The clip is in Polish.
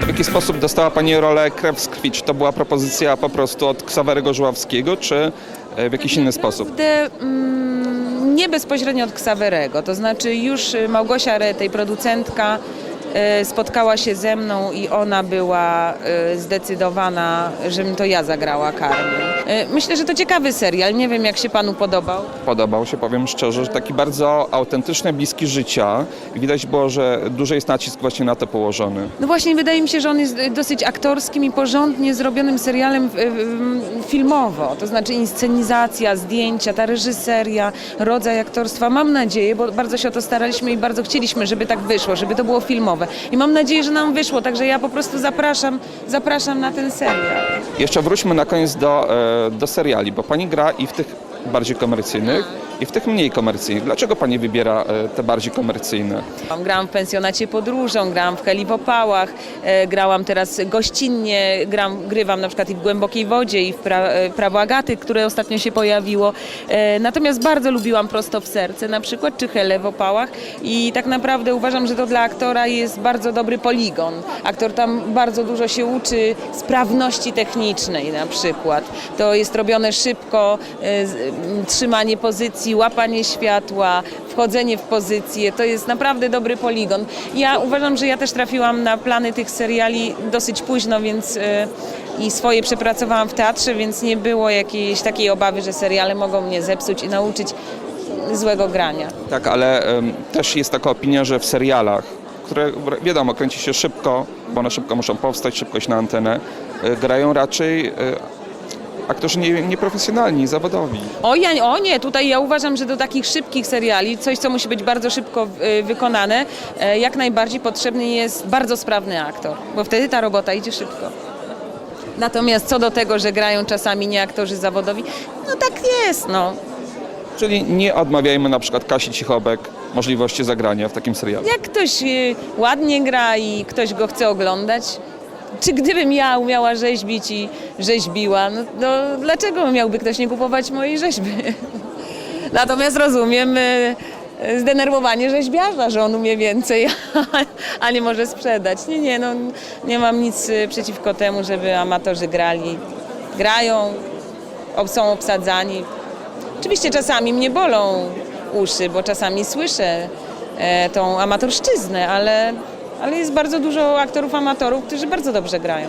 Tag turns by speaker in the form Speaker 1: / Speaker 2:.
Speaker 1: W jaki sposób dostała Pani rolę krew z krwi? Czy to była propozycja po prostu od Ksawerego Żuławskiego, czy e, w jakiś inny sposób?
Speaker 2: Naprawdę mm, nie bezpośrednio od Ksawerego, to znaczy już Małgosia Retej, producentka, spotkała się ze mną i ona była y, zdecydowana, żebym to ja zagrała Carmen. Myślę, że to ciekawy serial, nie wiem jak się panu podobał.
Speaker 1: Podobał się, powiem szczerze, że taki bardzo autentyczny, bliski życia. I Widać było, że duży jest nacisk właśnie na to położony.
Speaker 2: No właśnie, wydaje mi się, że on jest dosyć aktorskim i porządnie zrobionym serialem filmowo. To znaczy inscenizacja, zdjęcia, ta reżyseria, rodzaj aktorstwa. Mam nadzieję, bo bardzo się o to staraliśmy i bardzo chcieliśmy, żeby tak wyszło, żeby to było filmowe. I mam nadzieję, że nam wyszło, także ja po prostu zapraszam, zapraszam na ten serial.
Speaker 1: Jeszcze wróćmy na koniec do, e, do seriali, bo Pani gra i w tych bardziej komercyjnych, i w tych mniej komercyjnych. Dlaczego Pani wybiera e, te bardziej komercyjne?
Speaker 2: Grałam w pensjonacie podróżą, grałam w Heli w opałach, e, grałam teraz gościnnie, gram, grywam na przykład i w Głębokiej Wodzie i w pra, e, Prawo Agaty, które ostatnio się pojawiło. Natomiast bardzo lubiłam Prosto w serce na przykład, czy Helę w opałach i tak naprawdę uważam, że to dla aktora jest bardzo dobry poligon. Aktor tam bardzo dużo się uczy sprawności technicznej na przykład. To jest robione szybko, trzymanie pozycji, łapanie światła, wchodzenie w pozycję. To jest naprawdę dobry poligon. Ja uważam, że ja też trafiłam na plany tych seriali dosyć późno, więc e, i swoje przepracowałam w teatrze, więc nie było jakiejś takiej obawy, że seriale mogą mnie zepsuć i nauczyć złego grania.
Speaker 1: Tak, ale em, też jest taka opinia, że w serialach, które wiadomo, kręci się szybko, bo one szybko muszą powstać, szybko iść na antenę, e, grają raczej e, aktorzy nie, nieprofesjonalni, zawodowi.
Speaker 2: O, ja, o nie, tutaj ja uważam, że do takich szybkich seriali, coś co musi być bardzo szybko y, wykonane, e, jak najbardziej potrzebny jest bardzo sprawny aktor, bo wtedy ta robota idzie szybko. Natomiast co do tego, że grają czasami nie aktorzy zawodowi, no tak jest, no.
Speaker 1: Czyli nie odmawiajmy na przykład Kasi Cichobek możliwości zagrania w takim serialu.
Speaker 2: Jak ktoś y, ładnie gra i ktoś go chce oglądać, czy gdybym ja umiała rzeźbić i rzeźbiła, no, dlaczego miałby ktoś nie kupować mojej rzeźby? Natomiast rozumiem y, y, zdenerwowanie rzeźbiarza, że on umie więcej, a nie może sprzedać. Nie, nie, no nie mam nic y, przeciwko temu, żeby amatorzy grali. Grają, są obsadzani. Oczywiście czasami mnie bolą uszy, bo czasami słyszę e, tą amatorszczyznę, ale, ale jest bardzo dużo aktorów amatorów, którzy bardzo dobrze grają.